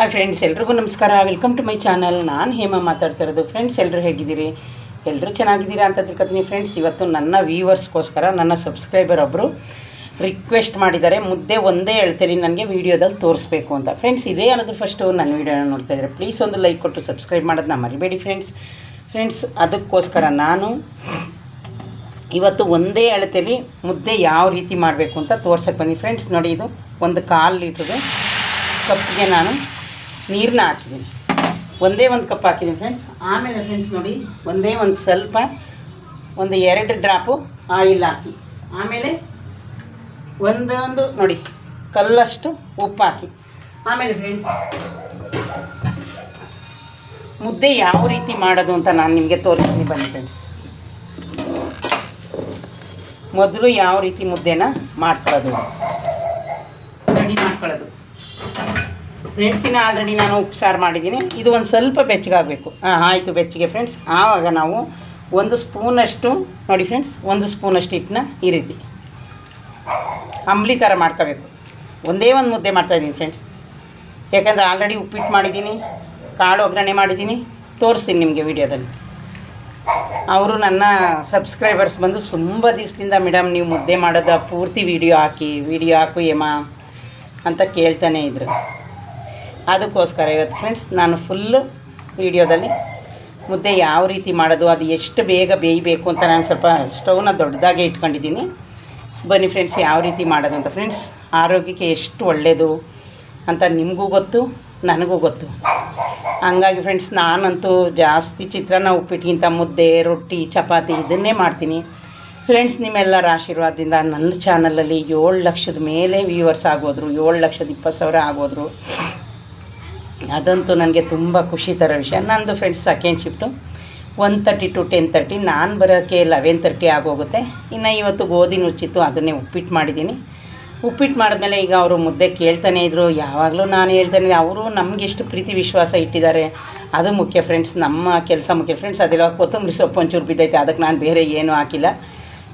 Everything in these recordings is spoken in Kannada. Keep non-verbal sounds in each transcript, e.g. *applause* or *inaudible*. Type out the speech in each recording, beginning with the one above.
ಹಾಯ್ ಫ್ರೆಂಡ್ಸ್ ಎಲ್ರಿಗೂ ನಮಸ್ಕಾರ. ವೆಲ್ಕಮ್ ಟು ಮೈ ಚಾನಲ್ ನಾನು ಹೇಮಾ ಮಾತಾಡ್ತಾ ಇರೋದು. ಫ್ರೆಂಡ್ಸ್ ಎಲ್ಲರೂ ಹೇಗಿದ್ದೀರಿ? ಎಲ್ಲರೂ ಚೆನ್ನಾಗಿದ್ದೀರಾ ಅಂತ ತಿಳ್ಕೊತೀನಿ ಫ್ರೆಂಡ್ಸ್ ಇವತ್ತು ನನ್ನ ವ್ಯೂವರ್ಸ್ಗೋಸ್ಕರ ನನ್ನ ಸಬ್ಸ್ಕ್ರೈಬರ್ ಒಬ್ಬರು ರಿಕ್ವೆಸ್ಟ್ ಮಾಡಿದ್ದಾರೆ. ಮುದ್ದೆ ಒಂದೇ ಹೇಳ್ತೀರಿ ನನಗೆ ವೀಡಿಯೋದಲ್ಲಿ ತೋರಿಸ್ಬೇಕು ಅಂತ. ಫ್ರೆಂಡ್ಸ್ ಇದೇ ಅನ್ನೋದು ಫಸ್ಟು ನನ್ನ ವೀಡಿಯೋನ ನೋಡ್ತಾ ಇದ್ದಾರೆ ಪ್ಲೀಸ್ ಒಂದು ಲೈಕ್ ಕೊಟ್ಟು ಸಬ್ಸ್ಕ್ರೈಬ್ ಮಾಡೋದನ್ನ ಮರಿಬೇಡಿ ಫ್ರೆಂಡ್ಸ್ ಫ್ರೆಂಡ್ಸ್ ಅದಕ್ಕೋಸ್ಕರ ನಾನು ಇವತ್ತು ಒಂದೇ ಅಳತೆಯಲ್ಲಿ ಮುದ್ದೆ ಯಾವ ರೀತಿ ಮಾಡಬೇಕು ಅಂತ ತೋರ್ಸಕ್ಕೆ ಬನ್ನಿ ಫ್ರೆಂಡ್ಸ್ ನೋಡಿ ಇದು ಒಂದು ಕಾಲು ಲೀಟ್ರದು ಕಪ್ಪಿಗೆ ನಾನು ನೀರನ್ನ ಹಾಕಿದ್ದೀನಿ. ಒಂದೇ ಒಂದು ಕಪ್ ಹಾಕಿದ್ದೀನಿ ಫ್ರೆಂಡ್ಸ್ ಆಮೇಲೆ ಫ್ರೆಂಡ್ಸ್ ನೋಡಿ, ಒಂದೇ ಒಂದು ಸ್ವಲ್ಪ, ಒಂದು ಎರಡು ಡ್ರಾಪು ಆಯಿಲ್ ಹಾಕಿ. ಆಮೇಲೆ ಒಂದೊಂದು ನೋಡಿ, ಕಲ್ಲಷ್ಟು ಉಪ್ಪು ಹಾಕಿ. ಆಮೇಲೆ ಫ್ರೆಂಡ್ಸ್ ಮುದ್ದೆ ಯಾವ ರೀತಿ ಮಾಡೋದು ಅಂತ ನಾನು ನಿಮಗೆ ತೋರಿಸ್ತೀನಿ ಬನ್ನಿ ಫ್ರೆಂಡ್ಸ್ ಮೊದಲು ಯಾವ ರೀತಿ ಮುದ್ದೆನ ಮಾಡ್ಕೊಳ್ಳೋದು? ರೆಡಿ ಮಾಡ್ಕೊಳ್ಳೋದು. ಫ್ರೆಂಡ್ಸಿನ ಆಲ್ರೆಡಿ ನಾನು ಉಪ್ಸಾರು ಮಾಡಿದ್ದೀನಿ. ಇದು ಒಂದು ಸ್ವಲ್ಪ ಬೆಚ್ಚಗಾಗಬೇಕು. ಹಾಂ, ಆಯಿತು ಬೆಚ್ಚಗೆ ಫ್ರೆಂಡ್ಸ್ ಆವಾಗ ನಾವು ಒಂದು ಸ್ಪೂನಷ್ಟು ನೋಡಿ ಫ್ರೆಂಡ್ಸ್ ಒಂದು ಸ್ಪೂನಷ್ಟು ಹಿಟ್ಟನ್ನ ಈ ರೀತಿ ಅಂಬ್ಲಿ ಥರ ಮಾಡ್ಕೋಬೇಕು. ಒಂದೇ ಒಂದು ಮುದ್ದೆ ಮಾಡ್ತಾಯಿದ್ದೀನಿ ಫ್ರೆಂಡ್ಸ್ ಯಾಕಂದರೆ ಆಲ್ರೆಡಿ ಉಪ್ಪಿಟ್ಟು ಮಾಡಿದ್ದೀನಿ, ಕಾಳು ಒಗ್ಗರಣೆ ಮಾಡಿದ್ದೀನಿ. ತೋರಿಸ್ತೀನಿ ನಿಮಗೆ ವಿಡಿಯೋದಲ್ಲಿ. ಅವರು ನನ್ನ ಸಬ್ಸ್ಕ್ರೈಬರ್ಸ್ ಬಂದು ತುಂಬ ದಿವಸದಿಂದ ಮೇಡಮ್ ನೀವು ಮುದ್ದೆ ಮಾಡೋದ ಪೂರ್ತಿ ವಿಡಿಯೋ ಹಾಕಿ ವಿಡಿಯೋ ಹಾಕು ಏಮಾ ಅಂತ ಕೇಳ್ತಾನೆ ಇದ್ರು. ಅದಕ್ಕೋಸ್ಕರ ಇವತ್ತು ಫ್ರೆಂಡ್ಸ್ ನಾನು ಫುಲ್ಲು ವಿಡಿಯೋದಲ್ಲಿ ಮುದ್ದೆ ಯಾವ ರೀತಿ ಮಾಡೋದು, ಅದು ಎಷ್ಟು ಬೇಗ ಬೇಯಬೇಕು ಅಂತ ನಾನು ಸ್ವಲ್ಪ ಸ್ಟವ್ನ ದೊಡ್ಡದಾಗೆ ಇಟ್ಕೊಂಡಿದ್ದೀನಿ. ಬನ್ನಿ ಫ್ರೆಂಡ್ಸ್ ಯಾವ ರೀತಿ ಮಾಡೋದು ಅಂತ. ಫ್ರೆಂಡ್ಸ್ ಆರೋಗ್ಯಕ್ಕೆ ಎಷ್ಟು ಒಳ್ಳೆಯದು ಅಂತ ನಿಮಗೂ ಗೊತ್ತು, ನನಗೂ ಗೊತ್ತು. ಹಂಗಾಗಿ ಫ್ರೆಂಡ್ಸ್ ನಾನಂತೂ ಜಾಸ್ತಿ ಚಿತ್ರಾನ್ನ ಉಪ್ಪಿಟ್ಟಿಗಿಂತ ಮುದ್ದೆ, ರೊಟ್ಟಿ, ಚಪಾತಿ ಇದನ್ನೇ ಮಾಡ್ತೀನಿ. ಫ್ರೆಂಡ್ಸ್ ನಿಮ್ಮೆಲ್ಲರ ಆಶೀರ್ವಾದದಿಂದ ನನ್ನ ಚಾನಲಲ್ಲಿ ಏಳು ಲಕ್ಷದ ಮೇಲೆ ವ್ಯೂವರ್ಸ್ ಆಗೋದ್ರು, ಏಳು ಲಕ್ಷದ ಇಪ್ಪತ್ತು ಸಾವಿರ ಆಗೋದ್ರು. ಅದಂತೂ ನನಗೆ ತುಂಬ ಖುಷಿ ತರೋ ವಿಷಯ. ನಂದು friends second shift one thirty to ten thirty ನಾನು ಬರೋಕ್ಕೆ ಲೆವೆನ್ ತರ್ಟಿ ಆಗೋಗುತ್ತೆ. ಇನ್ನು ಇವತ್ತು ಗೋಧಿ ನುಚ್ಚಿತ್ತು, ಅದನ್ನೇ ಉಪ್ಪಿಟ್ಟು ಮಾಡಿದ್ದೀನಿ. ಉಪ್ಪಿಟ್ಟು ಮಾಡಿದ್ಮೇಲೆ ಈಗ ಅವರು ಮುದ್ದೆ ಕೇಳ್ತಾನೆ ಇದ್ದರು ಯಾವಾಗಲೂ ನಾನು ಹೇಳ್ತಾನೆ ಅವರು ನಮಗೆಷ್ಟು ಪ್ರೀತಿ ವಿಶ್ವಾಸ ಇಟ್ಟಿದ್ದಾರೆ. ಅದು ಮುಖ್ಯ ಫ್ರೆಂಡ್ಸ್ ನಮ್ಮ ಕೆಲಸ ಮುಖ್ಯ ಫ್ರೆಂಡ್ಸ್ ಅದೆಲ್ಲ ಕೊತ್ತಂಬರಿ ಸೊಪ್ಪು ಒಂಚೂರು ಬಿದ್ದೈತೆ, ಅದಕ್ಕೆ ನಾನು ಬೇರೆ ಏನೂ ಹಾಕಿಲ್ಲ.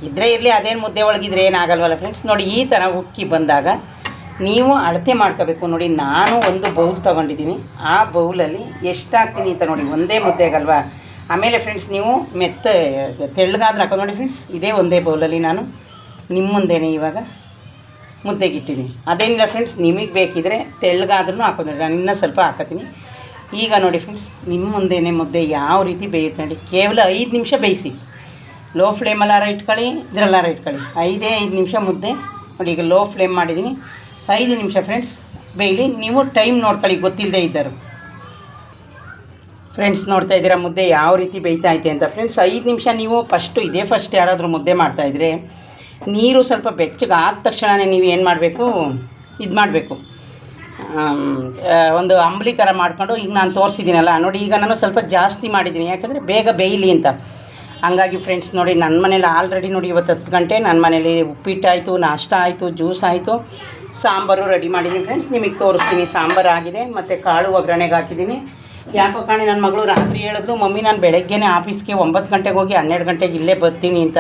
ಇದ್ದರೆ ಇರಲಿ, ಅದೇನು ಮುದ್ದೆ ಒಳಗಿದ್ರೆ ಏನಾಗಲ್ವಲ್ಲ ಫ್ರೆಂಡ್ಸ್ ನೋಡಿ, ಈ ಥರ ಉಕ್ಕಿ ಬಂದಾಗ ನೀವು ಅಳತೆ ಮಾಡ್ಕೋಬೇಕು ನೋಡಿ, ನಾನು ಒಂದು ಬೌಲ್ ತೊಗೊಂಡಿದ್ದೀನಿ. ಆ ಬೌಲಲ್ಲಿ ಎಷ್ಟು ಹಾಕ್ತೀನಿ ಅಂತ ನೋಡಿ, ಒಂದೇ ಮುದ್ದೆಗಲ್ವಾ? ಆಮೇಲೆ ಫ್ರೆಂಡ್ಸ್ ನೀವು ಮೆತ್ತ, ತೆಳ್ಳಗಾದ್ರೆ ಹಾಕೋ ನೋಡಿ ಫ್ರೆಂಡ್ಸ್ ಇದೇ ಒಂದೇ ಬೌಲಲ್ಲಿ ನಾನು ನಿಮ್ಮ ಮುಂದೆನೇ ಇವಾಗ ಮುದ್ದೆಗಿಟ್ಟಿದ್ದೀನಿ. ಅದೇನಿಲ್ಲ ಫ್ರೆಂಡ್ಸ್ ನಿಮಗೆ ಬೇಕಿದ್ರೆ ತೆಳ್ಳಗಾದ್ರೂ ನೋಡಿ, ನಾನು ಇನ್ನೂ ಸ್ವಲ್ಪ ಹಾಕೋತೀನಿ ಈಗ ನೋಡಿ ಫ್ರೆಂಡ್ಸ್ ನಿಮ್ಮ ಮುಂದೆನೇ ಮುದ್ದೆ ಯಾವ ರೀತಿ ಬೇಯುತ್ತೆ ನೋಡಿ, ಕೇವಲ ಐದು ನಿಮಿಷ ಬೇಯಿಸಿ. ಲೋ ಫ್ಲೇಮಲ್ಲಾರ ಇಟ್ಕೊಳ್ಳಿ, ಇದರಲ್ಲಾರ ಇಟ್ಕೊಳ್ಳಿ. ಐದೇ ಐದು ನಿಮಿಷ ಮುದ್ದೆ. ನೋಡಿ, ಈಗ ಲೋ ಫ್ಲೇಮ್ ಮಾಡಿದ್ದೀನಿ. ಐದು ನಿಮಿಷ ಫ್ರೆಂಡ್ಸ್ ಬೇಯಲಿ ನೀವು ಟೈಮ್ ನೋಡ್ಕೊಳ್ಳಿ ಗೊತ್ತಿಲ್ಲದೆ ಇದ್ದರು. ಫ್ರೆಂಡ್ಸ್ ನೋಡ್ತಾ ಇದ್ದೀರಾ? ಮುದ್ದೆ ಯಾವ ರೀತಿ ಬೇಯ್ತಾ ಐತೆ ಅಂತ ಫ್ರೆಂಡ್ಸ್ ಐದು ನಿಮಿಷ ನೀವು ಫಸ್ಟು ಇದೇ ಫಸ್ಟ್ ಯಾರಾದರೂ ಮುದ್ದೆ ಮಾಡ್ತಾಯಿದ್ರೆ ನೀರು ಸ್ವಲ್ಪ ಬೆಚ್ಚಗೆ ಆದ ತಕ್ಷಣವೇ ನೀವು ಏನು ಮಾಡಬೇಕು? ಇದು ಮಾಡಬೇಕು. ಒಂದು ಅಂಬಲಿ ಥರ ಮಾಡ್ಕೊಂಡು, ಈಗ ನಾನು ತೋರಿಸಿದ್ದೀನಲ್ಲ, ನೋಡಿ ಈಗ ನಾನು ಸ್ವಲ್ಪ ಜಾಸ್ತಿ ಮಾಡಿದ್ದೀನಿ, ಯಾಕಂದರೆ ಬೇಗ ಬೇಯಲಿ ಅಂತ. ಹಂಗಾಗಿ ಫ್ರೆಂಡ್ಸ್ ನೋಡಿ ನನ್ನ ಮನೇಲಿ ಆಲ್ರೆಡಿ ನೋಡಿ ಇವತ್ತು ಹತ್ತು ಗಂಟೆ ನನ್ನ ಮನೇಲಿ ಉಪ್ಪಿಟ್ಟಾಯಿತು, ನಾಷ್ಟ ಆಯಿತು ಜ್ಯೂಸ್ ಆಯಿತು. ಸಾಂಬಾರು ರೆಡಿ ಮಾಡಿದ್ದೀನಿ ಫ್ರೆಂಡ್ಸ್ ನಿಮಗೆ ತೋರಿಸ್ತೀನಿ, ಸಾಂಬಾರು ಆಗಿದೆ, ಮತ್ತು ಕಾಳು ಒಗ್ಗರಣೆಗೆ ಹಾಕಿದ್ದೀನಿ. ಯಾಕೋ ಕಾಣಿ ನನ್ನ ಮಗಳು ರಾತ್ರಿ ಹೇಳಿದ್ರು ಮಮ್ಮಿ, ನಾನು ಬೆಳಗ್ಗೆನೇ ಆಫೀಸ್ಗೆ ಒಂಬತ್ತು ಗಂಟೆಗೆ ಹೋಗಿ ಹನ್ನೆರಡು ಗಂಟೆಗೆ ಇಲ್ಲೇ ಬರ್ತೀನಿ ಅಂತ.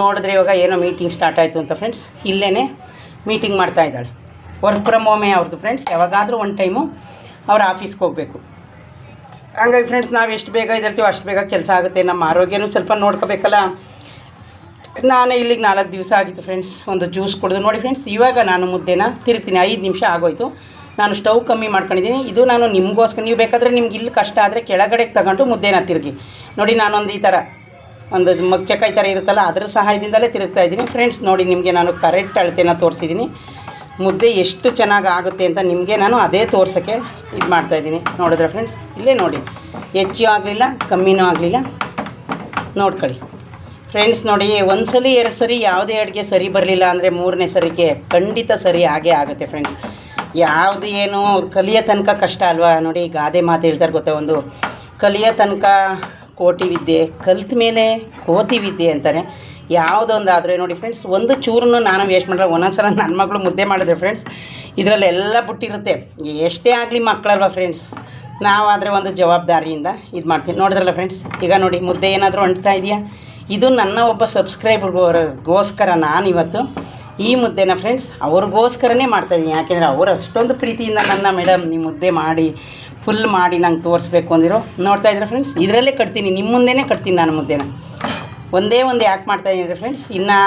ನೋಡಿದ್ರೆ ಇವಾಗ ಏನೋ ಮೀಟಿಂಗ್ ಸ್ಟಾರ್ಟ್ ಆಯಿತು ಅಂತ ಫ್ರೆಂಡ್ಸ್ ಇಲ್ಲೇ ಮೀಟಿಂಗ್ ಮಾಡ್ತಾ ಇದ್ದಾಳೆ. ವರ್ಕ್ ಫ್ರಮ್ ಹೋಮೇ ಅವ್ರದ್ದು ಫ್ರೆಂಡ್ಸ್ ಯಾವಾಗಾದರೂ ಒನ್ ಟೈಮು ಅವ್ರ ಆಫೀಸ್ಗೆ ಹೋಗಬೇಕು. ಹಂಗಾಗಿ ಫ್ರೆಂಡ್ಸ್ ನಾವು ಎಷ್ಟು ಬೇಗ ಇದ್ದಿರ್ತೀವೋ ಅಷ್ಟು ಬೇಗ ಕೆಲಸ ಆಗುತ್ತೆ. ನಮ್ಮ ಆರೋಗ್ಯನೂ ಸ್ವಲ್ಪ ನೋಡ್ಕೋಬೇಕಲ್ಲ. ನಾನೇ ಇಲ್ಲಿಗೆ ನಾಲ್ಕು ದಿವಸ ಆಗಿತ್ತು ಫ್ರೆಂಡ್ಸ್ ಒಂದು ಜ್ಯೂಸ್ ಕುಡಿದು. ನೋಡಿ ಫ್ರೆಂಡ್ಸ್ ಇವಾಗ ನಾನು ಮುದ್ದೆನ ತಿರುಗ್ತೀನಿ. ಐದು ನಿಮಿಷ ಆಗೋಯ್ತು. ನಾನು ಸ್ಟವ್ ಕಮ್ಮಿ ಮಾಡ್ಕೊಂಡಿದ್ದೀನಿ. ಇದು ನಾನು ನಿಮಗೋಸ್ಕರ, ನೀವು ಬೇಕಾದರೆ ನಿಮ್ಗೆ ಇಲ್ಲಿ ಕಷ್ಟ ಆದರೆ ಕೆಳಗಡೆಗೆ ತಗೊಂಡು ಮುದ್ದೆನ ತಿರುಗಿ. ನೋಡಿ ನಾನೊಂದು ಈ ಥರ ಒಂದು ಮಗ್ಚಕಾಯಿ ಥರ ಇರುತ್ತಲ್ಲ, ಅದ್ರ ಸಹಾಯದಿಂದಲೇ ತಿರುಗ್ತಾ ಇದ್ದೀನಿ. ಫ್ರೆಂಡ್ಸ್ ನೋಡಿ ನಿಮಗೆ ನಾನು ಕರೆಕ್ಟ್ ಅಳತೆನ ತೋರಿಸಿದ್ದೀನಿ. ಮುದ್ದೆ ಎಷ್ಟು ಚೆನ್ನಾಗಿ ಆಗುತ್ತೆ ಅಂತ ನಿಮಗೆ ನಾನು ಅದೇ ತೋರ್ಸೋಕ್ಕೆ ಇದು ಮಾಡ್ತಾಯಿದ್ದೀನಿ ನೋಡಿದ್ರೆ ಫ್ರೆಂಡ್ಸ್ ಇಲ್ಲೇ ನೋಡಿ. ಹೆಚ್ಚು ಆಗಲಿಲ್ಲ, ಕಮ್ಮಿನೂ ಆಗಲಿಲ್ಲ. ನೋಡ್ಕೊಳ್ಳಿ. ಫ್ರೆಂಡ್ಸ್ ನೋಡಿ ಒಂದು ಎರಡು ಸರಿ ಯಾವುದೇ ಅಡುಗೆ ಸರಿ ಬರಲಿಲ್ಲ ಅಂದರೆ ಮೂರನೇ ಸರಿಗೆ ಖಂಡಿತ ಸರಿ ಆಗೇ ಆಗುತ್ತೆ ಫ್ರೆಂಡ್ಸ್ ಯಾವುದು ಏನು, ಕಲಿಯೋ ತನಕ ಕಷ್ಟ ಅಲ್ವಾ? ನೋಡಿ, ಗಾದೆ ಮಾತು ಹೇಳ್ತಾರೆ ಗೊತ್ತಾ ಒಂದು? ಕಲಿಯೋ ತನಕ ಕೋಟಿ ವಿದ್ಯೆ, ಕಲ್ತ ಮೇಲೆ ಕೋತಿ ವಿದ್ಯೆ ಅಂತಾರೆ ಯಾವುದೊಂದಾದರೆ ನೋಡಿ ಫ್ರೆಂಡ್ಸ್ ಒಂದು ಚೂರನ್ನು ನಾನು ವೇಸ್ಟ್ ಮಾಡಿದ್ರೆ ಒಂದೊಂದ್ಸಲ ನನ್ನ ಮಗಳು ಮುದ್ದೆ ಮಾಡಿದ್ರೆ ಫ್ರೆಂಡ್ಸ್ ಇದರಲ್ಲೆಲ್ಲ ಬಿಟ್ಟಿರುತ್ತೆ. ಎಷ್ಟೇ ಆಗಲಿ ಮಕ್ಕಳಲ್ವ ಫ್ರೆಂಡ್ಸ್ ನಾವಾದರೆ ಒಂದು ಜವಾಬ್ದಾರಿಯಿಂದ ಇದು ಮಾಡ್ತೀವಿ ನೋಡಿದ್ರಲ್ಲ ಫ್ರೆಂಡ್ಸ್ ಈಗ ನೋಡಿ ಮುದ್ದೆ ಏನಾದರೂ ಅಂಟ್ತಾ ಇದೆಯಾ? ಇದು ನನ್ನ ಒಬ್ಬ ಸಬ್ಸ್ಕ್ರೈಬರ್ಗೋಸ್ಕರ ನಾನಿವತ್ತು. ಈ ಮುದ್ದೆನ ಫ್ರೆಂಡ್ಸ್ ಅವ್ರಿಗೋಸ್ಕರನೇ ಮಾಡ್ತಾಯಿದ್ದೀನಿ ಯಾಕೆಂದರೆ ಅವರು ಅಷ್ಟೊಂದು ಪ್ರೀತಿಯಿಂದ ನನ್ನ ಮೇಡಮ್ ನೀವು ಮುದ್ದೆ ಮಾಡಿ ಫುಲ್ ಮಾಡಿ ನಂಗೆ ತೋರಿಸ್ಬೇಕು ಅಂದಿರೋ. ನೋಡ್ತಾ ಇದ್ರೆ ಫ್ರೆಂಡ್ಸ್ ಇದರಲ್ಲೇ ಕಟ್ತೀನಿ ನಿಮ್ಮ ಮುಂದೆನೇ ಕಟ್ತೀನಿ ನಾನು ಮುದ್ದೆನ. ಒಂದೇ ಒಂದು ಯಾಕೆ ಮಾಡ್ತಾಯಿದ್ದೀನಿ ಫ್ರೆಂಡ್ಸ್ ಇನ್ನು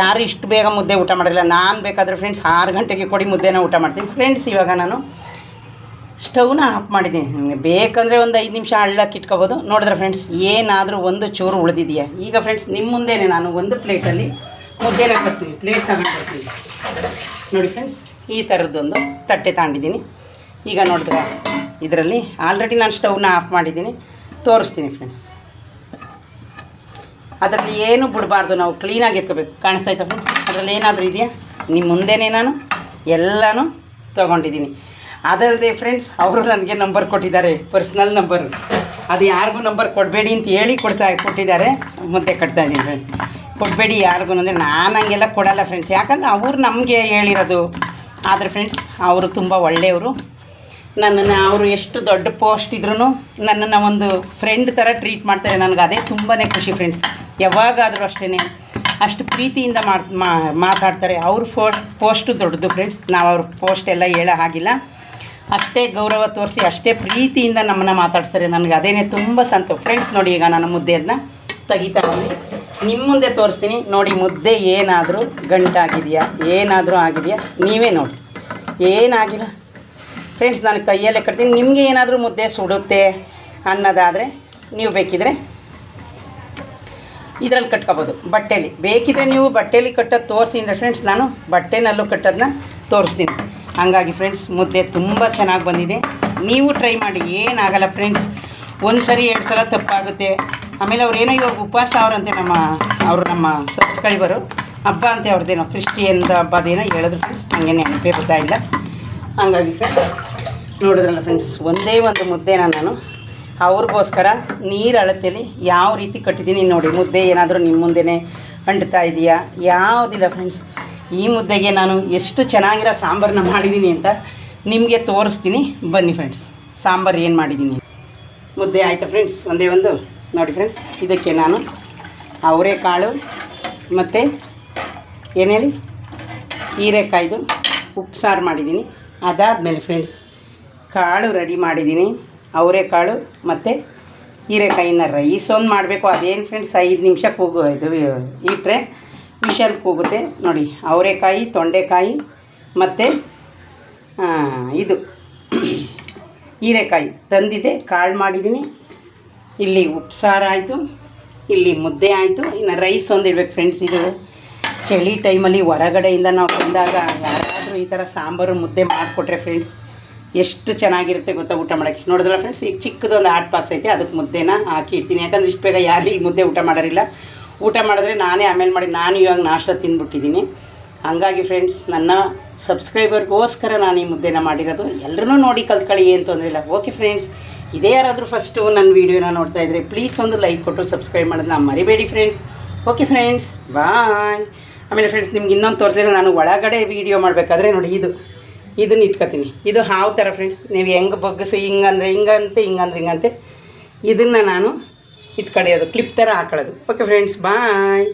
ಯಾರು ಇಷ್ಟು ಬೇಗ ಮುದ್ದೆ ಊಟ ಮಾಡಿರಲ್ಲ ನಾನು ಬೇಕಾದರೆ ಫ್ರೆಂಡ್ಸ್ ಆರು ಗಂಟೆಗೆ ಕೊಡಿ ಮುದ್ದೆನ ಊಟ ಮಾಡ್ತೀನಿ. ಫ್ರೆಂಡ್ಸ್ ಇವಾಗ ನಾನು ಸ್ಟವ್ನ ಆಫ್ ಮಾಡಿದ್ದೀನಿ. ಬೇಕಂದರೆ ಒಂದು ಐದು ನಿಮಿಷ ಅಳ್ಳಕ್ಕೆ ಇಟ್ಕೋಬೋದು. ನೋಡಿದ್ರೆ ಫ್ರೆಂಡ್ಸ್ ಏನಾದರೂ ಒಂದು ಚೂರು ಉಳಿದಿದೆಯಾ? ಈಗ ಫ್ರೆಂಡ್ಸ್ ನಿಮ್ಮ ಮುಂದೆನೇ ನಾನು ಒಂದು ಪ್ಲೇಟಲ್ಲಿ ಮುದ್ದೆನ ಬರ್ತೀನಿ ಪ್ಲೇಟ್ ತಗೊಂಡು ನೋಡಿ ಫ್ರೆಂಡ್ಸ್ ಈ ಥರದ್ದೊಂದು ತಟ್ಟೆ ತಗೊಂಡಿದ್ದೀನಿ ಈಗ ನೋಡಿದ್ರೆ ಇದರಲ್ಲಿ ಆಲ್ರೆಡಿ ನಾನು ಸ್ಟವ್ನ ಆಫ್ ಮಾಡಿದ್ದೀನಿ. ತೋರಿಸ್ತೀನಿ ಫ್ರೆಂಡ್ಸ್ ಅದರಲ್ಲಿ ಏನು ಬಿಡಬಾರ್ದು, ನಾವು ಕ್ಲೀನಾಗಿ ಎತ್ಕೋಬೇಕು. ಕಾಣಿಸ್ತಾಯ್ತಾ ಫ್ರೆಂಡ್ಸ್ ಅದರಲ್ಲಿ ಏನಾದರೂ ಇದೆಯಾ? ನಿಮ್ಮ ಮುಂದೆನೇ ನಾನು ಎಲ್ಲನೂ ತೊಗೊಂಡಿದ್ದೀನಿ. ಅದಲ್ಲದೆ ಫ್ರೆಂಡ್ಸ್ ಅವರು ನನಗೆ ನಂಬರ್ ಕೊಟ್ಟಿದ್ದಾರೆ ಪರ್ಸ್ನಲ್ ನಂಬರ್ ಅದು ಯಾರಿಗೂ ನಂಬರ್ ಕೊಡಬೇಡಿ ಅಂತ ಹೇಳಿ ಕೊಡ್ತಾ, ಕೊಟ್ಟಿದ್ದಾರೆ. ಮತ್ತೆ ಕಟ್ತಾ ಇದ್ದೀನಿ ಫ್ರೆಂಡ್ ಕೊಡಬೇಡಿ ಯಾರಿಗೂ ಅಂದರೆ ನಾನು ಹಂಗೆಲ್ಲ ಕೊಡಲ್ಲ ಫ್ರೆಂಡ್ಸ್ ಯಾಕಂದರೆ ಅವರು ನಮಗೆ ಹೇಳಿರೋದು. ಆದರೆ ಫ್ರೆಂಡ್ಸ್ ಅವರು ತುಂಬ ಒಳ್ಳೆಯವರು. ನನ್ನನ್ನು ಅವರು ಎಷ್ಟು ದೊಡ್ಡ ಪೋಸ್ಟ್ ಇದ್ರೂ ನನ್ನನ್ನು ಒಂದು ಫ್ರೆಂಡ್ ಥರ ಟ್ರೀಟ್ ಮಾಡ್ತಾರೆ ನನಗೆ. ಅದೇ ತುಂಬಾ ಖುಷಿ ಫ್ರೆಂಡ್ಸ್ ಯಾವಾಗಾದರೂ ಅಷ್ಟೇ ಅಷ್ಟು ಪ್ರೀತಿಯಿಂದ ಮಾತಾಡ್ತಾರೆ. ಅವ್ರ ಫೋ ಪೋಸ್ಟು ದೊಡ್ಡದು ಫ್ರೆಂಡ್ಸ್ ನಾವು ಅವ್ರ ಪೋಸ್ಟ್ ಎಲ್ಲ ಹೇಳೋ ಹಾಗಿಲ್ಲ. ಅಷ್ಟೇ ಗೌರವ ತೋರಿಸಿ, ಅಷ್ಟೇ ಪ್ರೀತಿಯಿಂದ ನಮ್ಮನ್ನು ಮಾತಾಡ್ಸ್ತಾರೆ ನನಗೆ ಅದೇನೆ ತುಂಬ ಸಂತೋಷ. ಫ್ರೆಂಡ್ಸ್ ನೋಡಿ ಈಗ ನಾನು ಮುದ್ದೆ ಅದನ್ನ ತೆಗಿತಾ ಇದ್ದೀನಿ. ನಿಮ್ಮ ಮುಂದೆ ತೋರಿಸ್ತೀನಿ. ನೋಡಿ ಮುದ್ದೆ ಏನಾದರೂ ಗಂಟಾಗಿದೆಯಾ? ಏನಾದರೂ ಆಗಿದೆಯಾ? ನೀವೇ ನೋಡಿ. ಏನಾಗಿಲ್ಲ. ಫ್ರೆಂಡ್ಸ್ ನಾನು ಕೈಯಲ್ಲೇ ಕಟ್ತೀನಿ. ನಿಮಗೆ ಏನಾದರೂ ಮುದ್ದೆ ಸುಡುತ್ತೆ ಅನ್ನೋದಾದರೆ ನೀವು ಬೇಕಿದ್ರೆ ಇದರಲ್ಲಿ ಕಟ್ಕೋಬೋದು. ಬಟ್ಟೆಲಿ. ಬೇಕಿದ್ರೆ ನೀವು ಬಟ್ಟೆಲಿ ಕಟ್ಟೋದು ತೋರಿಸಿ ಅಂದರೆ ಫ್ರೆಂಡ್ಸ್ ನಾನು ಬಟ್ಟೆನಲ್ಲೂ ಕಟ್ಟೋದನ್ನ ತೋರಿಸ್ತೀನಿ. ಹಂಗಾಗಿ ಫ್ರೆಂಡ್ಸ್ ಮುದ್ದೆ ತುಂಬ ಚೆನ್ನಾಗಿ ಬಂದಿದೆ. ನೀವು ಟ್ರೈ ಮಾಡಿ, ಏನಾಗಲ್ಲ ಫ್ರೆಂಡ್ಸ್ ಒಂದು ಸರಿ ಎರಡು ಸಲ ತಪ್ಪಾಗುತ್ತೆ. ಆಮೇಲೆ ಏನೋ ಇವಾಗ ಉಪವಾಸ ಅವರಂತೆ ನಮ್ಮ, ಅವರು ನಮ್ಮ ಸಬ್ಸ್ಕ್ರೈಬರು ಹಬ್ಬ ಅಂತೆ ಅವ್ರದ್ದೇನೋ ಹಬ್ಬ ಅದೇನೋ ಹೇಳಿದ್ರು ಫ್ರೆಂಡ್ಸ್ ನನಗೆ ನೆನಪೇ ಇಲ್ಲ. ಹಂಗಾಗಿ ಫ್ರೆಂಡ್ಸ್ ನೋಡಿದ್ರಲ್ಲ ಫ್ರೆಂಡ್ಸ್ ಒಂದೇ ಒಂದು ಮುದ್ದೆನ ನಾನು ಅವ್ರಿಗೋಸ್ಕರ ನೀರು ಅಳತೆಯಲ್ಲಿ ಯಾವ ರೀತಿ ಕಟ್ಟಿದ್ದೀನಿ ನೋಡಿ. ಮುದ್ದೆ ಏನಾದರೂ ನಿಮ್ಮ ಮುಂದೆನೇ ಅಂಟ್ತಾ ಇದೆಯಾ? ಯಾವುದಿಲ್ಲ ಫ್ರೆಂಡ್ಸ್ ಈ ಮುದ್ದೆಗೆ ನಾನು ಎಷ್ಟು ಚೆನ್ನಾಗಿರೋ ಸಾಂಬಾರನ್ನ ಮಾಡಿದ್ದೀನಿ ಅಂತ ನಿಮಗೆ ತೋರಿಸ್ತೀನಿ. ಬನ್ನಿ ಫ್ರೆಂಡ್ಸ್ ಸಾಂಬಾರು ಏನು ಮಾಡಿದ್ದೀನಿ? ಮುದ್ದೆ ಆಯಿತಾ ಫ್ರೆಂಡ್ಸ್ ಒಂದೇ ಒಂದು. ನೋಡಿ ಫ್ರೆಂಡ್ಸ್ ಇದಕ್ಕೆ ನಾನು ಅವರೆಕಾಳು ಮತ್ತು ಏನು ಹೇಳಿ? ಹೀರೆಕಾಯ್ದು, ಉಪ್ಪು ಸಾರು ಮಾಡಿದ್ದೀನಿ. ಅದಾದಮೇಲೆ ಫ್ರೆಂಡ್ಸ್ ಕಾಳು ರೆಡಿ ಮಾಡಿದ್ದೀನಿ. ಅವರೆಕಾಳು ಮತ್ತು ಹೀರೆಕಾಯಿನ ರೈಸ್ ಒಂದು ಮಾಡಬೇಕು. ಅದೇನು ಫ್ರೆಂಡ್ಸ್ ಐದು ನಿಮಿಷ ಕೂಗು ಇದು ಇಟ್ಟರೆ ವಿಷಲ್ ಕೂಗುತ್ತೆ ನೋಡಿ, ಅವರೆಕಾಯಿ, ತೊಂಡೆಕಾಯಿ ಮತ್ತು ಇದು *clears throat* ಹೀರೆಕಾಯಿ. ತಂದಿದೆ, ಕಾಳು ಮಾಡಿದ್ದೀನಿ. ಇಲ್ಲಿ ಉಪ್ಸಾರು ಆಯಿತು, ಇಲ್ಲಿ ಮುದ್ದೆ ಆಯಿತು. ಇನ್ನು ರೈಸ್ ಒಂದು ಇಡ್ಬೇಕು ಫ್ರೆಂಡ್ಸ್ ಇದು ಚಳಿ ಟೈಮಲ್ಲಿ ಹೊರಗಡೆಯಿಂದ ನಾವು ಬಂದಾಗ ಯಾರಾದರೂ ಈ ಥರ ಸಾಂಬಾರು, ಮುದ್ದೆ ಮಾಡಿಕೊಟ್ರೆ ಫ್ರೆಂಡ್ಸ್ ಎಷ್ಟು ಚೆನ್ನಾಗಿರುತ್ತೆ ಗೊತ್ತಾ ಊಟ ಮಾಡೋಕ್ಕೆ. ನೋಡಿದ್ರಲ್ಲ ಫ್ರೆಂಡ್ಸ್ ಈಗ ಚಿಕ್ಕದೊಂದು ಆಟ್ ಬಾಕ್ಸ್ ಐತೆ ಅದಕ್ಕೆ ಮುದ್ದೆನ ಹಾಕಿ ಇಡ್ತೀನಿ. ಯಾಕಂದ್ರೆ ಇಷ್ಟು ಬೇಗ ಯಾರು ಈ ಮುದ್ದೆ ಊಟ ಮಾಡೋರಿಲ್ಲ. ಊಟ ಮಾಡಿದ್ರೆ ನಾನೇ ಆಮೇಲೆ ಮಾಡಿ ನಾನು ಇವಾಗ ನಾಷ್ಟ ತಿಂದ್ಬಿಟ್ಟಿದ್ದೀನಿ ಹಂಗಾಗಿ ಫ್ರೆಂಡ್ಸ್ ನನ್ನ ಸಬ್ಸ್ಕ್ರೈಬರ್ಗೋಸ್ಕರ ನಾನು ಈ ಮುದ್ದೆನ ಮಾಡಿರೋದು. ಎಲ್ಲರೂ ನೋಡಿ ಕಲ್ತ್ಕೊಳ್ಳಿ, ಏನು ತೊಂದರೆ ಇಲ್ಲ. ಓಕೆ ಫ್ರೆಂಡ್ಸ್ ಇದೇ ಯಾರಾದರೂ ಫಸ್ಟು ನನ್ನ ವೀಡಿಯೋನ ನೋಡ್ತಾ ಇದ್ದರೆ ಪ್ಲೀಸ್ ಒಂದು ಲೈಕ್ ಕೊಟ್ಟು ಸಬ್ಸ್ಕ್ರೈಬ್ ನಾನು ಮರಿಬೇಡಿ ಫ್ರೆಂಡ್ಸ್ ಓಕೆ ಫ್ರೆಂಡ್ಸ್ ಬಾಯ್ ಆಮೇಲೆ ಫ್ರೆಂಡ್ಸ್ ನಿಮ್ಗೆ ಇನ್ನೊಂದು ತೋರಿಸಿದ್ರೆ ನಾನು ಒಳಗಡೆ ವೀಡಿಯೋ ಮಾಡಬೇಕಾದ್ರೆ ನೋಡಿ ಇದು. ಇದನ್ನ ಇಟ್ಕೊತೀನಿ. ಇದು ಹಾವು ಥರ ಫ್ರೆಂಡ್ಸ್ ನೀವು ಹೆಂಗೆ ಬಗ್ಗಿಸಿ ಹಿಂಗಂದ್ರೆ ಹಿಂಗಂತೆ ಹಿಂಗಂದ್ರೆ ಹಿಂಗಂತೆ. ಇದನ್ನು ನಾನು ಇಟ್ಕೊಳ್ಳೋದು ಕ್ಲಿಪ್ ಥರ ಹಾಕೊಳ್ಳೋದು ಓಕೆ ಫ್ರೆಂಡ್ಸ್ ಬಾಯ್